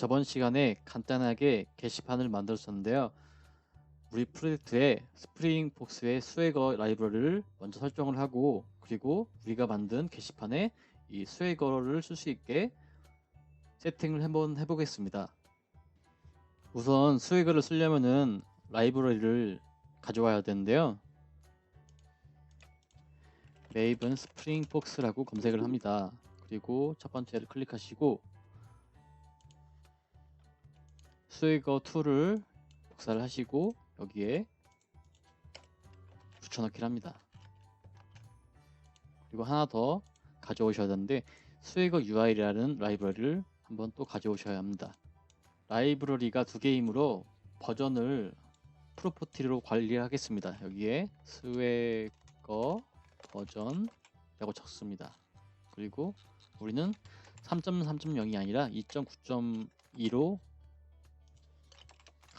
저번 시간에 간단하게 게시판을 만들었었는데요. 우리 프로젝트에 스프링 복스의 스웨거 라이브러리를 먼저 설정을 하고 그리고 우리가 만든 게시판에 이 스웨거를 쓸 수 있게 세팅을 한번 해보겠습니다. 우선 스웨거를 쓰려면은 라이브러리를 가져와야 되는데요. 메이븐 스프링 폭스라고 검색을 합니다. 그리고 첫 번째를 클릭하시고 스웨거 2를 복사를 하시고 여기에 붙여넣기를 합니다. 그리고 하나 더 가져오셔야 되는데 스웨거 UI라는 라이브러리를 한번 또 가져오셔야 합니다. 라이브러리가 두 개이므로 버전을 프로퍼티로 관리하겠습니다. 여기에 스웨거 버전이라고 적습니다. 그리고 우리는 3.3.0이 아니라 2.9.2로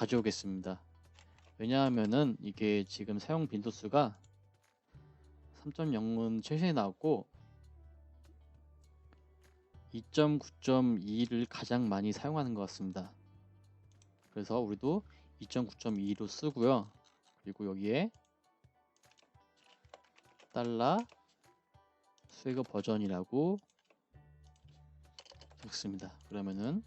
가져오겠습니다. 왜냐하면은 이게 지금 사용 빈도수가 3.0은 최신에 나왔고 2.9.2를 가장 많이 사용하는 것 같습니다. 그래서 우리도 2.9.2로 쓰고요. 그리고 여기에 달러 스웨거 버전이라고 적습니다. 그러면은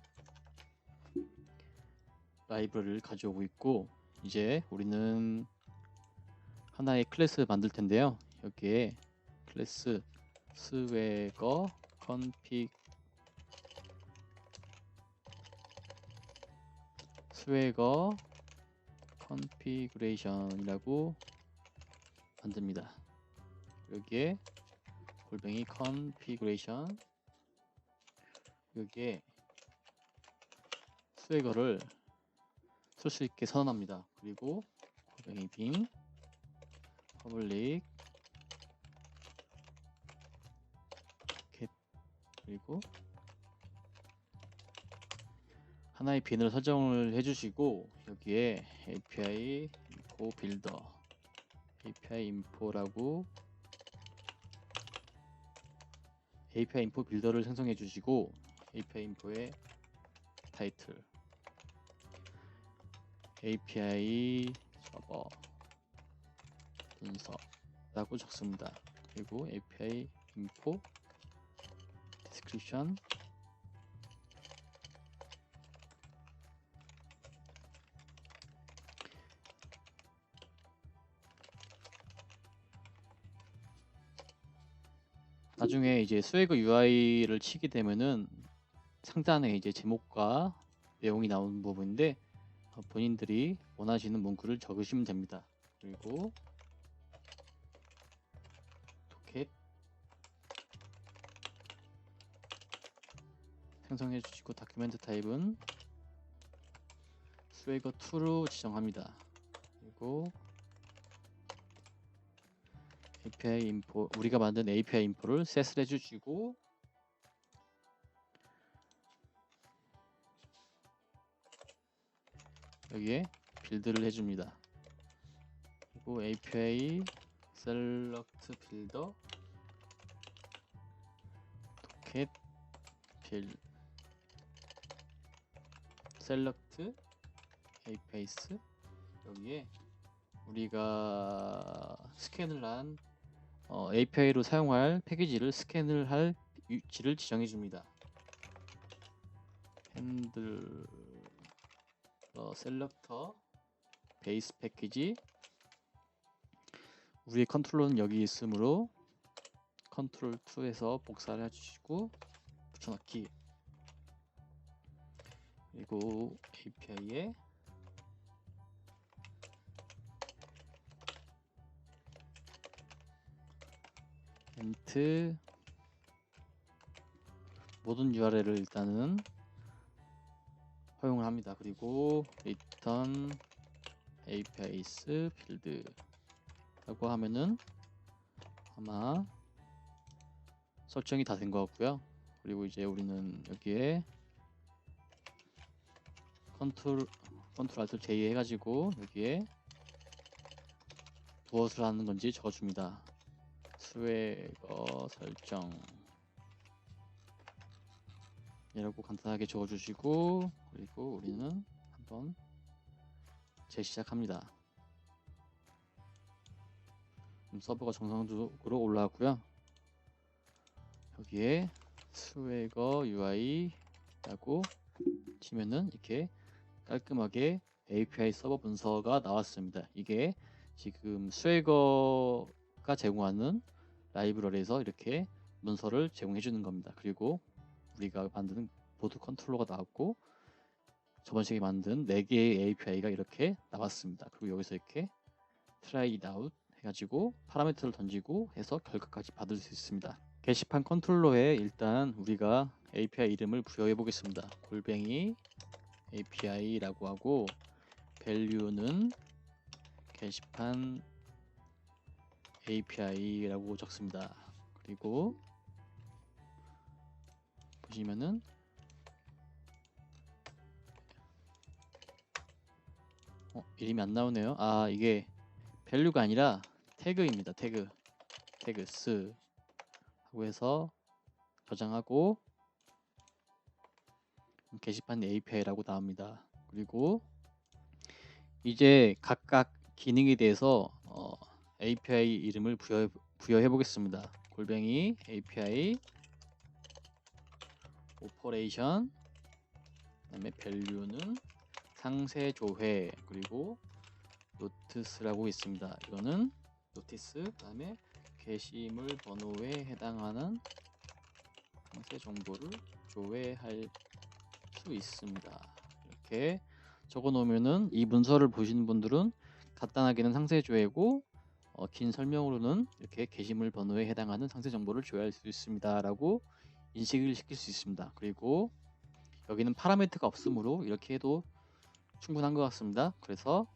라이브러리를 가져오고 있고 이제 우리는 하나의 클래스 만들 텐데요. 여기에 클래스 스웨거 컨픽 스웨거 컨피그레이션이라고 만듭니다. 여기에 골뱅이 컨피그레이션 여기에 스웨거를 쓸 수 있게 선언합니다. 그리고 골뱅이 빔 퍼블릭 캡 그리고 하나의 빈을 설정을 해주시고 여기에 API info 빌더 API info라고 API info 빌더를 생성해 주시고 API info의 타이틀 API 서버 분석라고 적습니다. 그리고 API info description 나중에 이제 스웨그 UI를 치게 되면은 상단에 이제 제목과 내용이 나오는 부분인데 어, 본인들이 원하시는 문구를 적으시면 됩니다. 그리고 토켓 생성해 주시고 다큐멘트 타입은 스웨거 2로 지정합니다. 그리고 API 인포 우리가 만든 API 인포를 셋을 해주시고 여기에 빌드를 해줍니다. 그리고 API 빌더 토켓 빌 셀렉트 API스 여기에 우리가 스캔을 한 어, API로 사용할 패키지를 스캔을 할 위치를 지정해 줍니다. 핸들 어, 셀렉터 베이스 패키지. 우리의 컨트롤은 여기 있으므로 컨트롤 2에서 복사를 해주시고 붙여넣기. 그리고 API에 엔트 모든 URL을 일단은 허용을 합니다. 그리고 return api's build 라고 하면은 아마 설정이 다 된 것 같고요. 그리고 이제 우리는 여기에 컨트롤 컨트롤 알트 J 해가지고 여기에 무엇을 하는 건지 적어줍니다. 스웨거 설정 이라고 간단하게 적어주시고 그리고 우리는 한번 재시작합니다. 서버가 정상적으로 올라왔고요. 여기에 스웨거 UI라고 치면은 이렇게 깔끔하게 API 서버 문서가 나왔습니다. 이게 지금 스웨거가 제공하는 라이브러리에서 이렇게 문서를 제공해 주는 겁니다. 그리고 우리가 만드는 보드 컨트롤러가 나왔고 저번 시간에 만든 4개의 API가 이렇게 나왔습니다. 그리고 여기서 이렇게 try it out 해가지고 파라미터를 던지고 해서 결과까지 받을 수 있습니다. 게시판 컨트롤러에 일단 우리가 API 이름을 부여해 보겠습니다. 골뱅이 API라고 하고 value는 게시판 API라고 적습니다. 그리고 보시면은 어, 이름이 안 나오네요. 아, 이게 밸류가 아니라 태그입니다. 태그. 태그 스 하고 해서 저장하고 게시판 API라고 나옵니다. 그리고 이제 각각 기능에 대해서 어, API 이름을 부여, 부여해 보겠습니다. 골뱅이 API 오퍼레이션 그다음에 밸류는 상세 조회 그리고 노티스라고 있습니다. 이거는 노티스 그다음에 게시물 번호에 해당하는 상세 정보를 조회할 수 있습니다. 이렇게 적어 놓으면은 이 문서를 보시는 분들은 간단하게는 상세 조회고 어, 긴 설명으로는 이렇게 게시물 번호에 해당하는 상세 정보를 조회할 수 있습니다라고 인식을 시킬 수 있습니다. 그리고 여기는 파라미터가 없으므로 이렇게 해도 충분한 것 같습니다. 그래서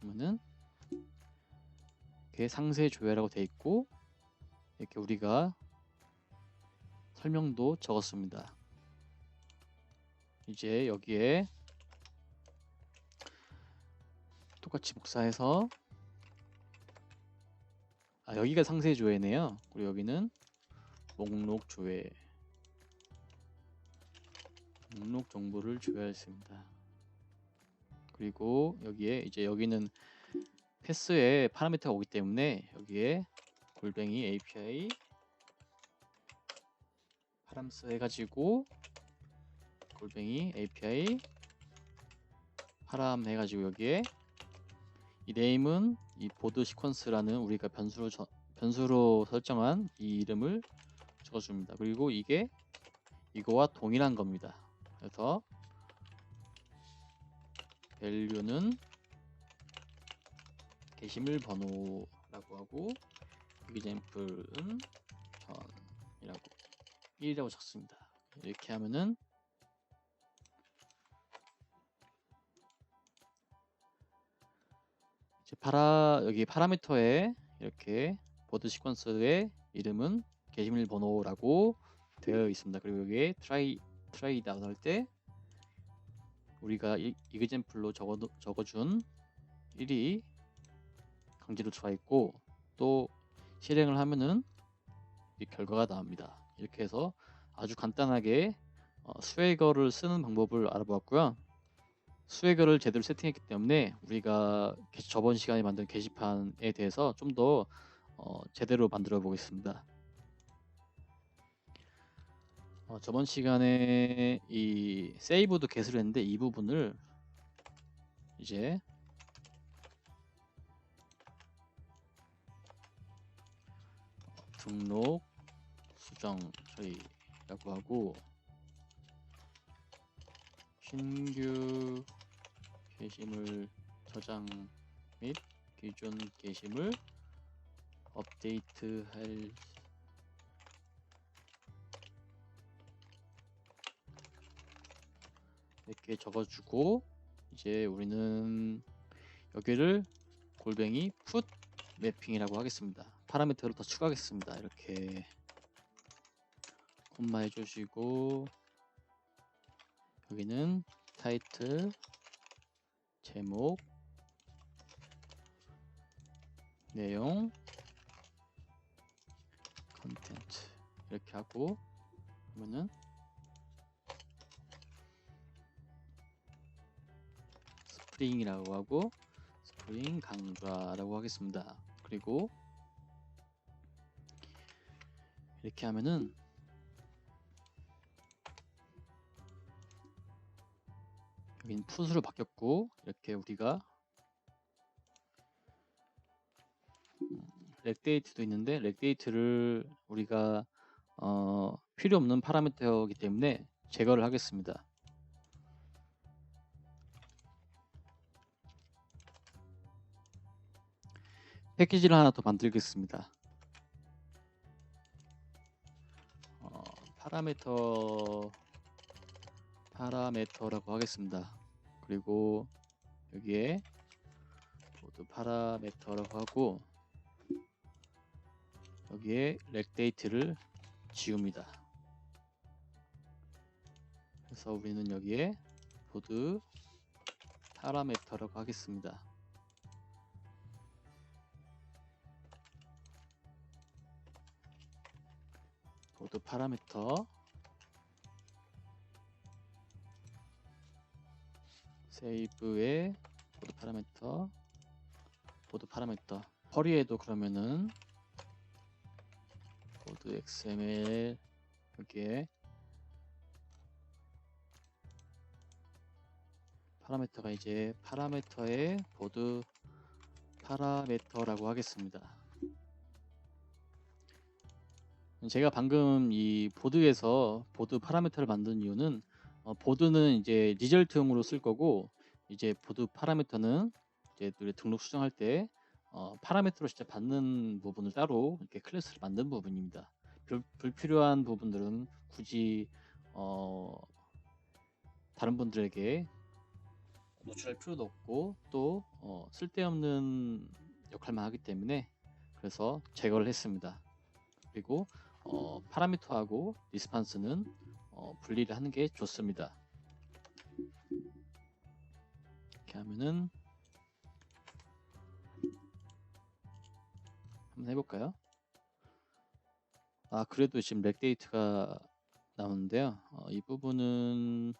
보면은 이렇게 상세 조회라고 되어 있고 이렇게 우리가 설명도 적었습니다. 이제 여기에 똑같이 복사해서 아 여기가 상세 조회네요. 그리고 여기는 목록 조회 목록 정보를 수 있습니다. 그리고 여기에 이제 여기는 패스에 파라미터가 오기 때문에 여기에 골뱅이 API 파람스 해가지고 골뱅이 API 파람 해가지고 여기에 이 네임은 이 보드 시퀀스라는 우리가 변수로 저, 변수로 설정한 이 이름을 적어줍니다. 그리고 이게 이거와 동일한 겁니다. 그래서 value는 게시물 번호라고 하고 example은 전이라고 1이라고 적습니다. 이렇게 하면은 이제 파라 여기 파라미터에 이렇게 보드 시퀀스의 이름은 게시물 번호라고 되어 있습니다. 그리고 여기에 try it out 할때 우리가 이 example로 적어 적어준 1이 강제로 들어와 있고 또 실행을 하면은 이 결과가 나옵니다. 이렇게 해서 아주 간단하게 어, 스웨거를 쓰는 방법을 알아보았고요. 스웨거를 제대로 세팅했기 때문에 우리가 게- 저번 시간에 만든 게시판에 대해서 좀더 어, 제대로 만들어 보겠습니다. 어, 저번 시간에 이 세이브도 개설을 했는데 이 부분을 이제 등록 수정 처리라고 하고 신규 게시물 저장 및 기존 게시물 업데이트 할 이렇게 적어주고 이제 우리는 여기를 골뱅이 풋 매핑이라고 하겠습니다. 파라미터를 더 추가하겠습니다. 이렇게 콤마 해주시고 여기는 타이틀 제목 내용 컨텐츠 이렇게 하고 그러면은 스프링이라고 하고 스프링 강좌라고 하겠습니다. 그리고 이렇게 하면은 여기는 풋으로 바뀌었고 이렇게 우리가 렉데이트도 있는데 렉데이트를 우리가 어, 필요 없는 파라미터이기 때문에 제거를 하겠습니다. 패키지를 하나 더 만들겠습니다. 어, 파라미터 파라메터라고 하겠습니다. 그리고 여기에 모두 파라메터라고 하고 여기에 렉 데이트를 지웁니다. 그래서 우리는 여기에 보드 파라메터라고 하겠습니다. 보드 파라미터. 세이브에 보드 파라미터. 보드 파라미터. 허리에도 그러면은 보드 XML 여기에 파라미터가 이제 파라미터의 보드 파라미터라고 하겠습니다. 제가 방금 이 보드에서 보드 파라미터를 만든 이유는 어, 보드는 이제 리절트용으로 쓸 거고 이제 보드 파라미터는 이제 등록 수정할 때 어, 파라미터로 직접 받는 부분을 따로 이렇게 클래스를 만든 부분입니다. 불, 불필요한 부분들은 굳이 어, 다른 분들에게 노출할 필요도 없고 또 어, 쓸데없는 역할만 하기 때문에 그래서 제거를 했습니다. 그리고 어, 파라미터하고 리스판스는 어, 분리를 하는 게 좋습니다. 이렇게 하면은 한번 해볼까요? 아 그래도 지금 렉 데이트가 나오는데요. 어, 이 부분은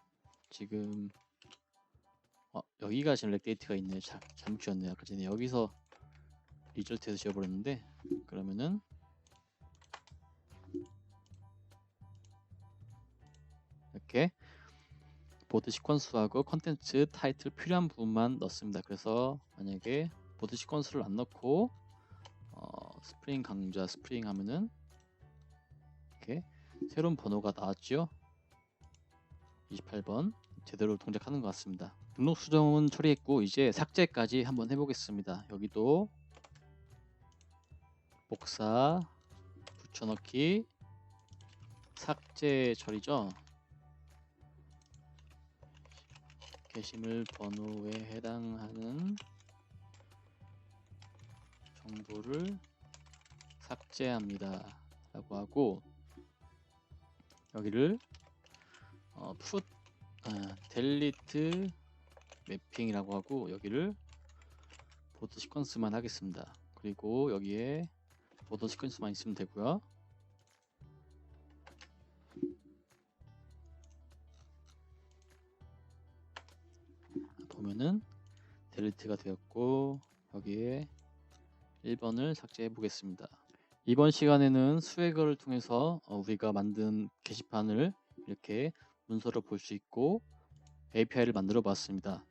지금 어, 여기가 지금 렉 데이트가 있네. 자, 잘못 지웠네요. 아까 전에 여기서 리절트에서 지워버렸는데 그러면은 이렇게 보드 시퀀스하고 컨텐츠 타이틀 필요한 부분만 넣습니다. 그래서 만약에 보드 시퀀스를 안 넣고 어, 스프링 강좌 스프링 하면은 이렇게 새로운 번호가 나왔죠. 28번 제대로 동작하는 것 같습니다. 등록 수정은 처리했고 이제 삭제까지 한번 해보겠습니다. 여기도 복사 붙여넣기 삭제 처리죠. 게시물 번호에 해당하는 정보를 삭제합니다. 라고 하고 여기를 어, put 아, delete 매핑이라고 하고 여기를 보드 시퀀스만 하겠습니다. 그리고 여기에 보드 시퀀스만 있으면 되고요. 보면은 델리트가 되었고 여기에 1번을 삭제해 보겠습니다. 이번 시간에는 스웨거를 통해서 어, 우리가 만든 게시판을 이렇게 문서로 볼 수 있고 API를 만들어 봤습니다.